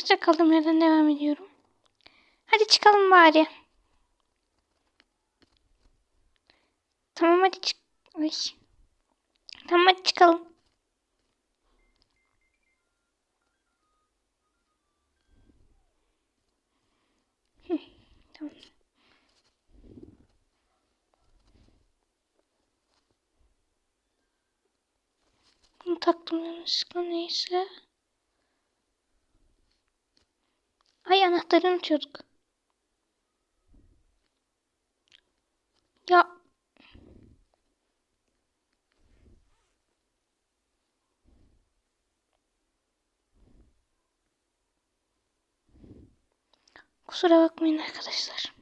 Arkadaşlar kaldığım yerden devam ediyorum. Hadi çıkalım bari. Tamam hadi çık. Ay. Tamam hadi çıkalım. Tamam. Bunu taktım yanlışlıkla neyse. Ay anahtarı unutuyorduk. Ya Kusura bakmayın arkadaşlar.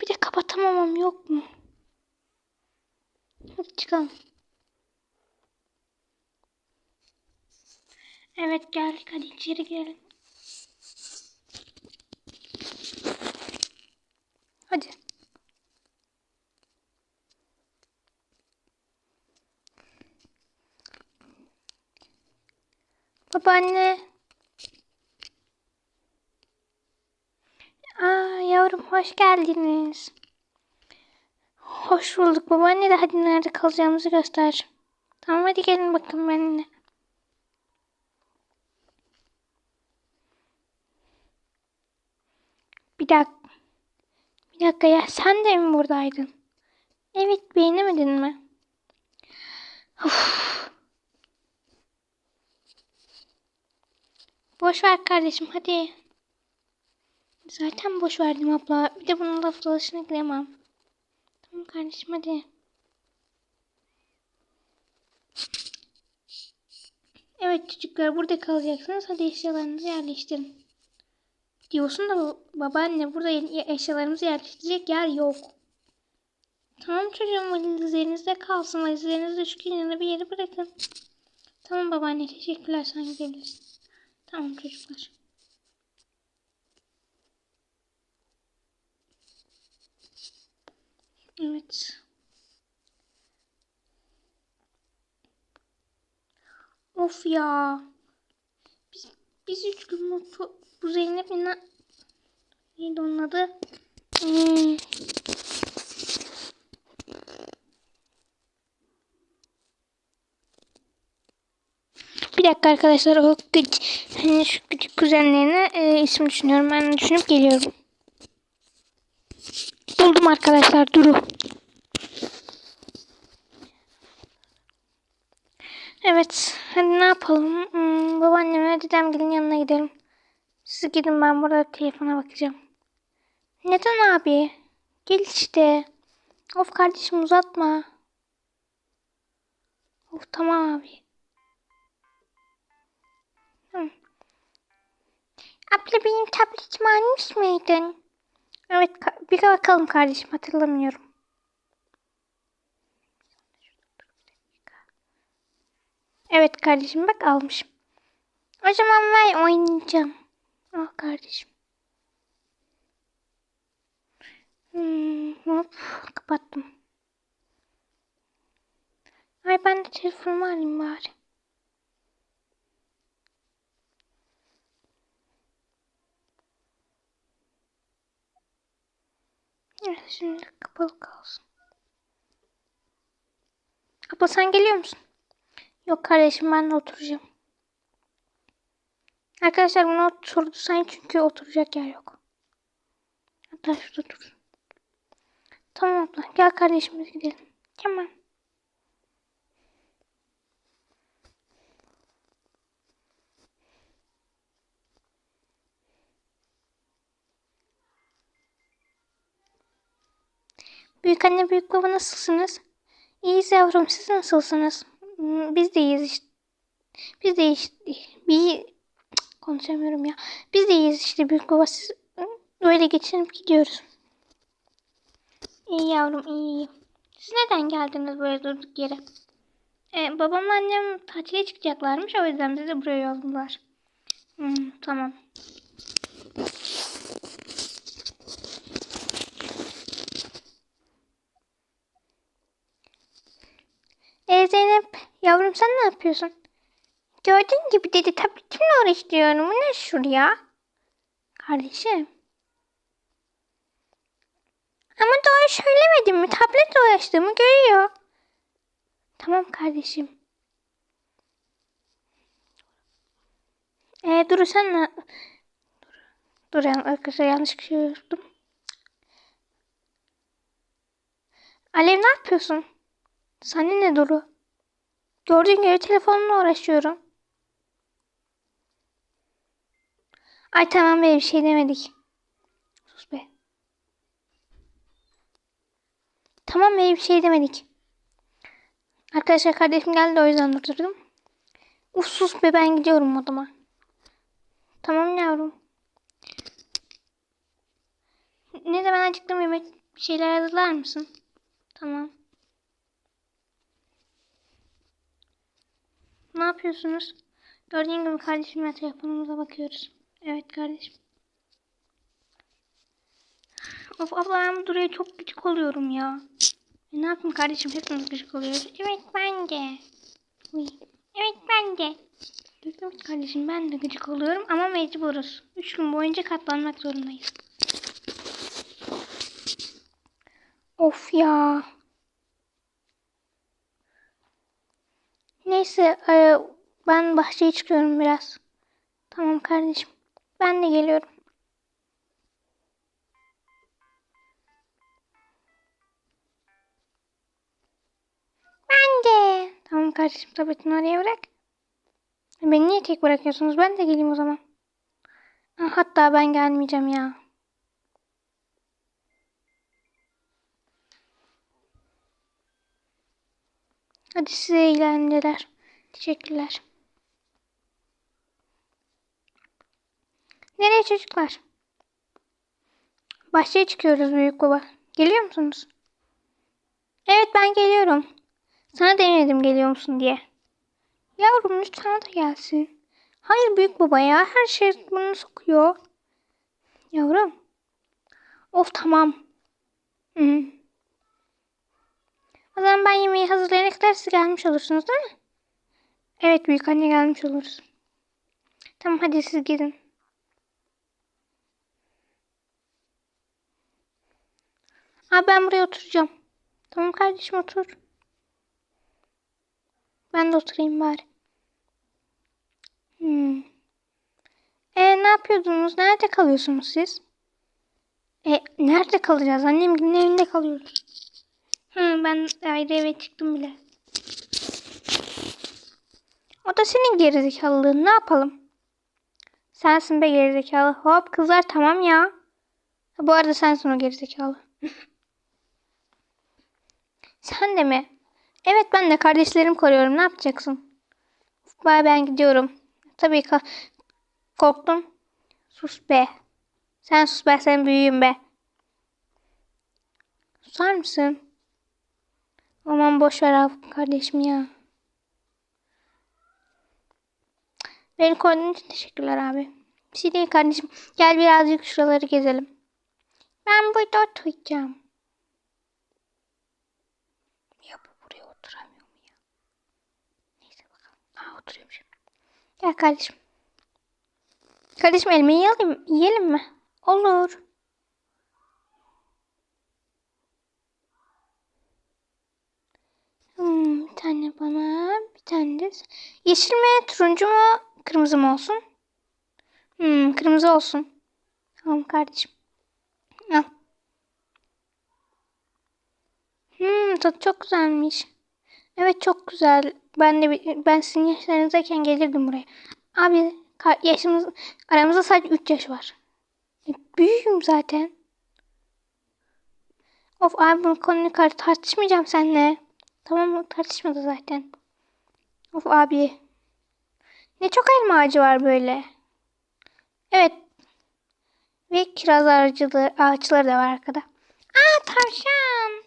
Bir de kapatamamam yok mu? Hadi çıkalım. Evet geldik hadi içeri girelim. Hadi. Babaanne. Aa yavrum hoş geldiniz. Hoş bulduk babaanne de hadi nerede kalacağımızı göster. Tamam hadi gelin bakın benimle. Bir dakika. Bir dakika ya sen de mi buradaydın? Evet beğenemedin mi? Uf. Boş ver kardeşim hadi. Zaten boş verdim abla. Bir de bunun laf dalaşına giremem. Tamam kardeşim hadi. Evet çocuklar burada kalacaksınız. Hadi eşyalarınızı yerleştirin. Diyorsun da babaanne burada eşyalarımızı yerleştirecek yer yok. Tamam çocuğum valizlerinizde kalsın. Valizlerinizi şu kenara bir yere bırakın. Tamam babaanne teşekkürler sen gidebilirsin. Tamam çocuklar. Evet. Of ya. Biz, biz üç gün mutlu, bu Zeynep inan... Neydi onun adı? Hmm. Bir dakika arkadaşlar o küçük, hani şu küçük kuzenlerine e, isim düşünüyorum. Ben düşünüp geliyorum. Buldum arkadaşlar Duru. Evet. Hadi ne yapalım? Hmm, babaanneme dedemgilin yanına gidelim. Siz gidin ben burada telefona bakacağım. Neden abi? Gel işte. Of kardeşim uzatma. Of tamam abi. Hı. Abla benim tabletimi almış mıydın? Evet bir bakalım kardeşim hatırlamıyorum. Evet kardeşim bak almışım. O zaman ben oynayacağım. Al kardeşim. Hmm, hop kapattım. Ay ben de telefonumu alayım bari. Şimdi kapalı kalsın. Abla sen geliyor musun? Yok kardeşim ben de oturacağım. Arkadaşlar bunu oturdu sen çünkü oturacak yer yok. Hatta şurada dur. Tamam abla gel kardeşim biz gidelim. Tamam. Büyük anne büyük baba nasılsınız? İyiyiz yavrum siz nasılsınız? Hmm, Biz de iyiyiz işte. Biz de işte. Bir konuşamıyorum ya. Biz de iyiyiz işte büyük baba siz böyle geçinip gidiyoruz. İyi yavrum iyi. Siz neden geldiniz böyle durduk yere? Ee, babamla annem tatile çıkacaklarmış o yüzden bizi buraya yolladılar. Hmm, tamam. Zeynep. Yavrum sen ne yapıyorsun? Gördüğün gibi dedi tabletimle uğraşıyorum. Bu ne şuraya? Kardeşim. Ama doğru söylemedim mi? Tabletle uğraştığımı görüyor. Tamam kardeşim. Ee, Duru sen ne? Dur, dur yani arkadaşlar yanlış kişi yaptım. Alev ne yapıyorsun? Sana ne Duru? Gördüğün gibi telefonumla uğraşıyorum. Ay tamam be bir şey demedik. Sus be. Tamam be bir şey demedik. Arkadaşlar kardeşim geldi o yüzden durdurdum. Uf sus be ben gidiyorum odama. Tamam yavrum. Ne zaman acıktım yemek bir şeyler hazırlar mısın? Tamam. Ne yapıyorsunuz? Gördüğün gibi kardeşimle telefonumuza bakıyoruz. Evet kardeşim. Of abla ben bu Duru'ya çok gıcık oluyorum ya. E, ne yapayım kardeşim hepimiz gıcık oluyoruz. Evet ben de. Uy. Evet ben de. Evet kardeşim ben de gıcık oluyorum ama mecburuz. Üç gün boyunca katlanmak zorundayız. Of ya. Neyse e, ben bahçeye çıkıyorum biraz. Tamam kardeşim. Ben de geliyorum. Ben de. Tamam kardeşim tabletini oraya bırak. Beni niye tek bırakıyorsunuz? Ben de geleyim o zaman. Ha, Hatta ben gelmeyeceğim ya. Hadi size eğlenceler. Teşekkürler. Nereye çocuklar? Bahçeye çıkıyoruz büyük baba. Geliyor musunuz? Evet ben geliyorum. Sana denedim geliyor musun diye. Yavrum lütfen da gelsin. Hayır büyük baba ya her şey bunu sokuyor. Yavrum. Of tamam. Hı. O zaman ben yemeği hazırlayana kadar siz gelmiş olursunuz değil mi? Evet büyük anne gelmiş oluruz. Tamam hadi siz gidin. Abi ben buraya oturacağım. Tamam kardeşim otur. Ben de oturayım bari. Hmm. E ne yapıyordunuz? Nerede kalıyorsunuz siz? E nerede kalacağız? Annemgilin evinde kalıyoruz. Ben ayrı eve çıktım bile. O da senin gerizekalılığın. Ne yapalım? Sensin be gerizekalı. Hop kızlar tamam ya. Bu arada sensin o gerizekalı. Sen de mi? Evet ben de kardeşlerim koruyorum. Ne yapacaksın? Bay ben gidiyorum. Tabii ki korktum. Sus be. Sen sus ben sen büyüğüm be. Susar mısın? Aman boş ver kardeşim ya. Beni koruduğun için teşekkürler abi. Bir şey değil kardeşim. Gel birazcık şuraları gezelim. Ben burada oturacağım. Ya bu buraya oturamıyor mu ya? Neyse bakalım. Aa oturuyorum şimdi. Gel kardeşim. Kardeşim elmayı yiyelim, yiyelim mi? Olur. Hmm, bir tane bana, bir tane de... Yeşil mi, turuncu mu, kırmızı mı olsun? Hmm, kırmızı olsun. Tamam kardeşim. Al. Hmm, tadı çok güzelmiş. Evet çok güzel. Ben de ben sizin yaşlarınızdayken gelirdim buraya. Abi yaşımız aramızda sadece 3 yaş var. E, büyüğüm zaten. Of abi bu konuyu tartışmayacağım seninle. Tamam tartışmadı zaten. Of abi. Ne çok elma ağacı var böyle. Evet. Ve kiraz ağacıları, ağaçları da var arkada. Aa tavşan.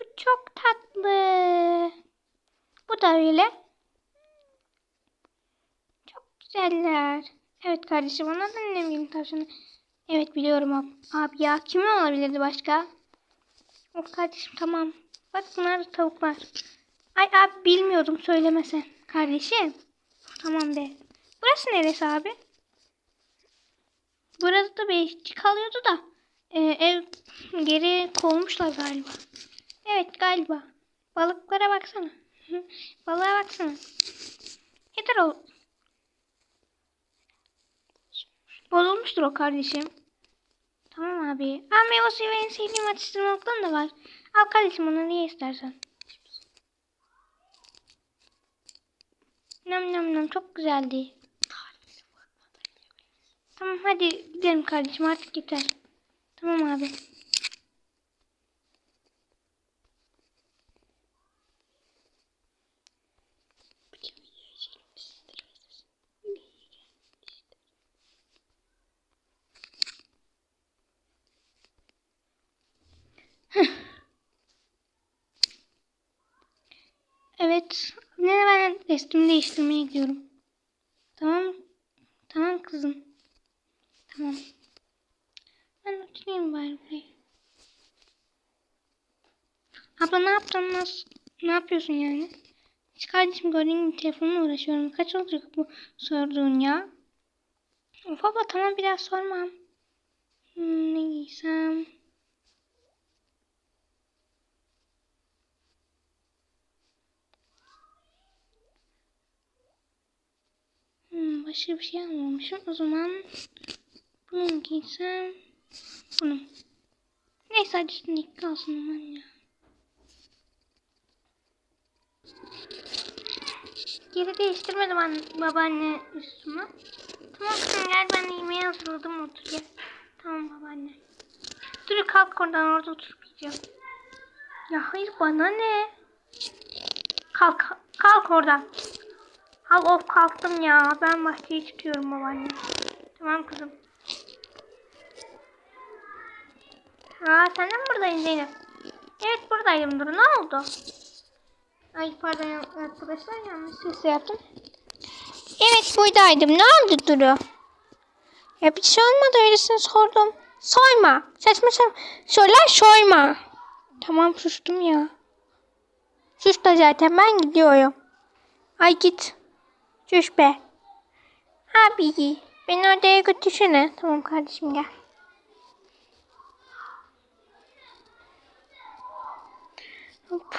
Bu çok tatlı. Bu da öyle. Çok güzeller. Evet kardeşim ona da annem gibi tavşanı. Evet biliyorum abi. Abi ya kimin olabilirdi başka? Of kardeşim tamam. Bak bunlar tavuklar. Ay abi bilmiyordum söylemesen. Kardeşim. Tamam be. Burası neresi abi? Burada da bir kalıyordu da e, ev geri kovmuşlar galiba. Evet galiba. Balıklara baksana. Balığa baksana. Yeter o. Bozulmuştur o kardeşim. Tamam abi. Aa meyve suyu en sevdiğim atıştırmalıktan da var. Al kardeşim onu niye istersen. Nam nam nam çok güzeldi. Tamam hadi gidelim kardeşim artık yeter. Tamam abi. Evet. Ne ben resmimi değiştirmeye gidiyorum. Tamam. Tamam kızım. Tamam. Ben oturayım bari buraya. Abla ne yaptın? Nasıl? Ne yapıyorsun yani? Hiç kardeşim gördüğün gibi telefonla uğraşıyorum. Kaç olacak bu sorduğun ya? Of abla tamam bir daha sormam. Hmm, ne giysem? Hmm, başka bir şey almamışım. O zaman bunu giysem? Bunu. Neyse hadi üstündeki kalsın aman ya. Geri değiştirmedim anne, babaanne üstümü. Tamam kızım gel ben de yemeğe hazırladım otur gel. Tamam babaanne. Dur kalk oradan orada oturup yiyeceğim. Ya hayır bana ne? Kalk kalk oradan. Al of kalktım ya. Ben bahçeyi tutuyorum babaanne. Tamam kızım. Aa sen de mi buradaydın Zeynep? Evet buradaydım Duru. Ne oldu? Ay pardon arkadaşlar yanlış ses yaptım. Evet buradaydım. Ne oldu Duru? Ya bir şey olmadı öylesine sordum. Soyma. Saçma saçma. Söyler soyma. Tamam sustum ya. Sus da zaten ben gidiyorum. Ay git. Çüş be. Abi beni odaya götürsene. Tamam kardeşim gel. Hop.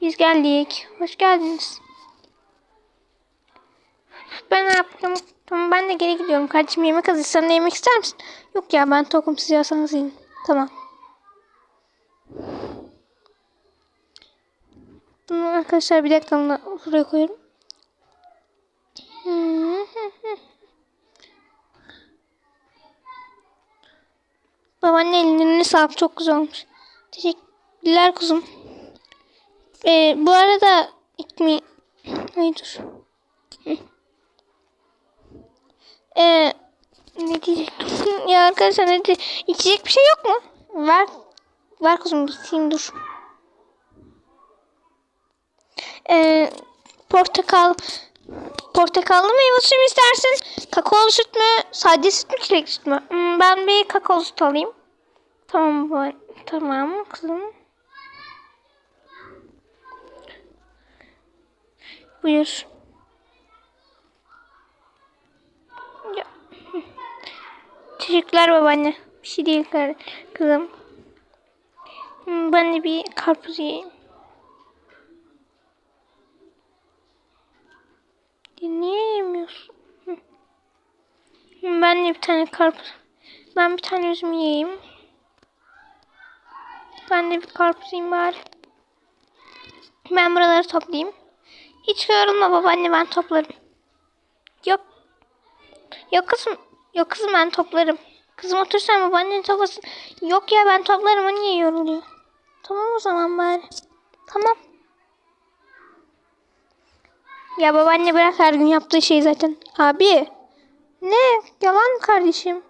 Biz geldik. Hoş geldiniz. Ben ne yaptım? Tamam ben de geri gidiyorum. Kardeşim yemek hazır. Sen de yemek ister misin? Yok ya ben tokum siz yiyorsanız yiyin. Tamam. Arkadaşlar bir dakika buraya koyuyorum. Babaanne ellerine sağlık çok güzel olmuş. Teşekkürler kuzum. Ee, bu arada ekmeği... Ay dur. Ee, ne diyecektim? ya arkadaşlar ne diye... İçecek bir şey yok mu? Ver. Ver kuzum giteyim dur. Ee, portakal portakallı meyve suyu mu istersin? Kakaolu süt mü? Sade süt mü? Çilek süt mü? Hmm, ben bir kakaolu süt alayım. Tamam bu. Tamam kızım. Buyur. Ya. Teşekkürler babaanne. Bir şey değil kızım. Hmm, Ben de bir karpuz yiyeyim. Ya Niye yemiyorsun? Ben de bir tane karpuz. Ben bir tane üzüm yiyeyim. Ben de bir karpuz yiyeyim bari. Ben buraları toplayayım. Hiç yorulma babaanne ben toplarım. Yok. Yok kızım. Yok kızım ben toplarım. Kızım otursan babaannen toplasın. Yok ya ben toplarım o niye yoruluyor? Tamam o zaman bari. Tamam. Ya babaanne bırak her gün yaptığı şey zaten. Abi. Ne? Yalan kardeşim?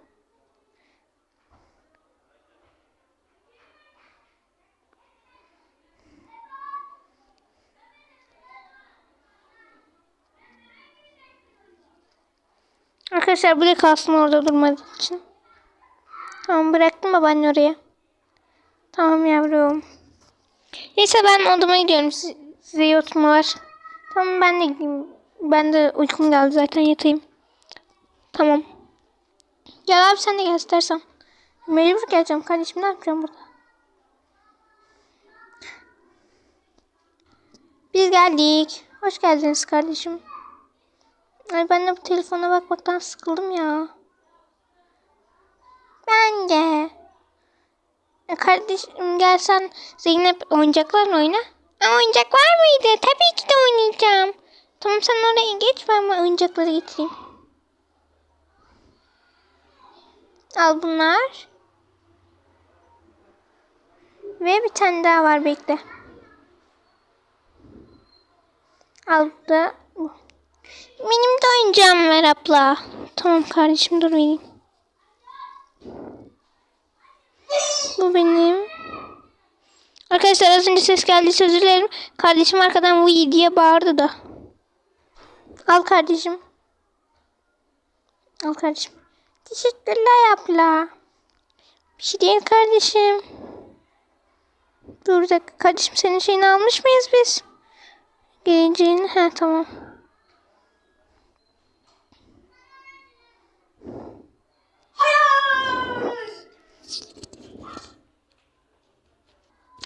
Arkadaşlar bu da kalsın orada durmadığı için. Tamam bıraktım babaanne oraya. Tamam yavrum. Neyse ben odama gidiyorum. Siz, size iyi oturmalar. Tamam ben de. Ben de uykum geldi zaten yatayım. Tamam. Gel abi sen de gel istersen. Mecbur geleceğim kardeşim ne yapacağım burada? Biz geldik. Hoş geldiniz kardeşim. Ay ben de bu telefona bakmaktan sıkıldım ya. Ben de. Kardeşim gel sen Zeynep oyuncaklarla oyna. Oyuncak var mıydı? Tabii ki de oynayacağım. Tamam sen oraya geç ben oyuncakları getireyim. Al bunlar. Ve bir tane daha var bekle. Al da. Benim de oyuncağım ver abla. Tamam kardeşim dur vereyim. Bu benim. Arkadaşlar az önce ses geldi özür dilerim. Kardeşim arkadan Vii diye bağırdı da. Al kardeşim. Al kardeşim. Teşekkürler abla. Bir şey değil kardeşim. Dur dakika kardeşim senin şeyini almış mıyız biz? Geleceğini. He tamam.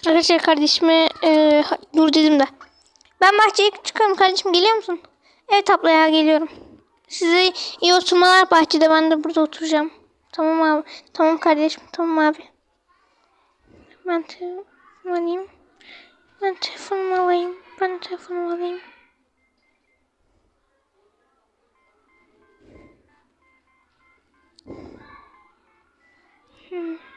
Arkadaşlar kardeşime e, dur dedim de. Ben bahçeye çıkıyorum kardeşim geliyor musun? Evet abla geliyorum. Size iyi oturmalar bahçede ben de burada oturacağım. Tamam abi. Tamam kardeşim tamam abi. Ben telefonumu alayım. Ben telefonumu alayım. Ben telefonumu alayım. Hmm.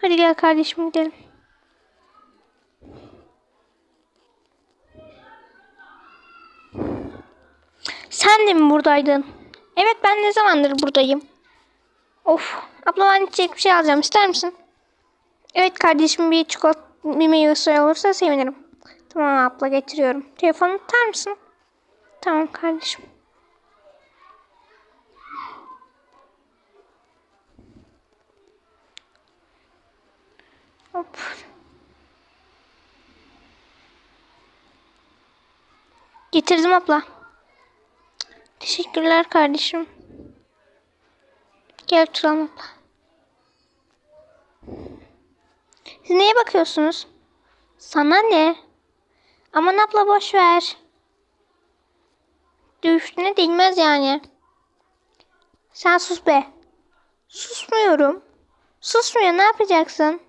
Hadi gel kardeşim gidelim. Sen de mi buradaydın? Evet ben ne zamandır buradayım. Of. Abla ben içecek bir şey alacağım. ister misin? Evet kardeşim bir çikolata bir meyve suyu olursa sevinirim. Tamam abla getiriyorum. Telefonu tutar mısın? Tamam kardeşim. Hop. Getirdim abla. Teşekkürler kardeşim. Gel oturalım abla. Siz neye bakıyorsunuz? Sana ne? Aman abla boş ver. Üstüne değmez yani. Sen sus be. Susmuyorum. Susmuyor ne yapacaksın?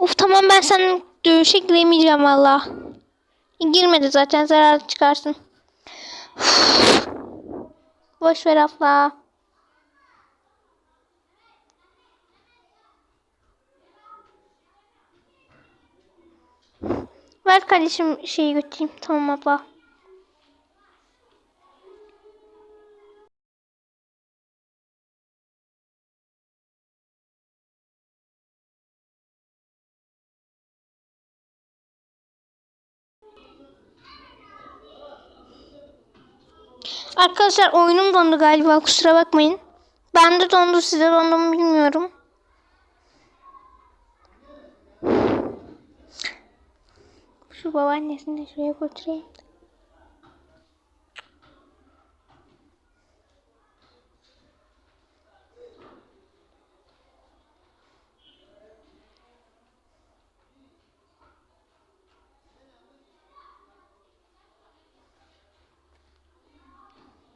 Uf tamam ben senin dövüşe giremeyeceğim valla. Girmedi zaten zarar çıkarsın. Boş ver abla. Ver kardeşim şeyi götüreyim. Tamam abla. Arkadaşlar oyunum dondu galiba kusura bakmayın. Ben de dondu size dondu mu bilmiyorum. Şu babaannesini de şuraya götüreyim.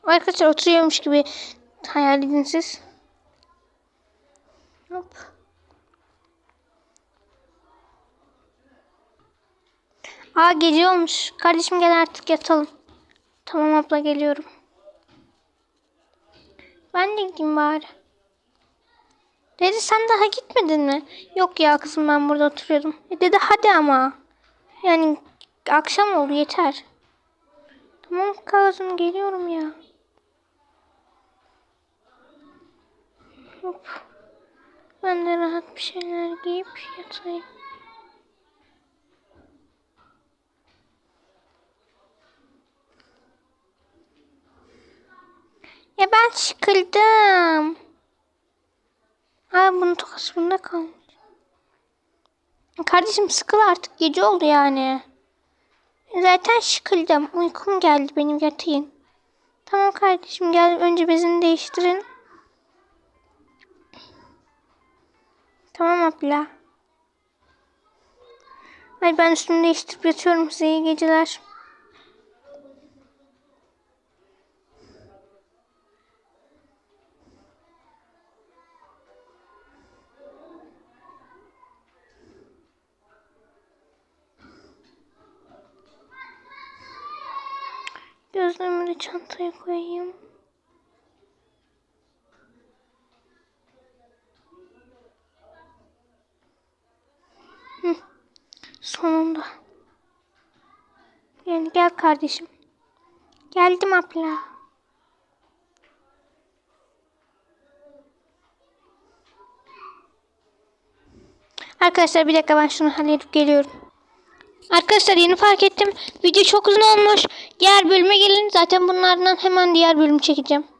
Arkadaşlar oturuyormuş gibi hayal edin siz. Hop. Aa gece olmuş. Kardeşim gel artık yatalım. Tamam abla geliyorum. Ben de gideyim bari. Dedi sen daha gitmedin mi? Yok ya kızım ben burada oturuyordum. E dedi hadi ama. Yani akşam oldu yeter. Tamam kızım geliyorum ya. Hop. Ben de rahat bir şeyler giyip yatayım. Ya ben sıkıldım. Ay bunun tokası bunda kalmış. Kardeşim sıkıl artık gece oldu yani. Zaten sıkıldım. Uykum geldi benim yatayım. Tamam kardeşim gel önce bezini değiştirin. Tamam abla. Ay ben üstümü değiştirip yatıyorum size iyi geceler. Gözlüğümü de çantaya koyayım. Hı, sonunda. Yani gel kardeşim. Geldim abla. Arkadaşlar bir dakika ben şunu halledip geliyorum. Arkadaşlar yeni fark ettim. Video çok uzun olmuş. Diğer bölüme gelin. Zaten bunlardan hemen diğer bölümü çekeceğim.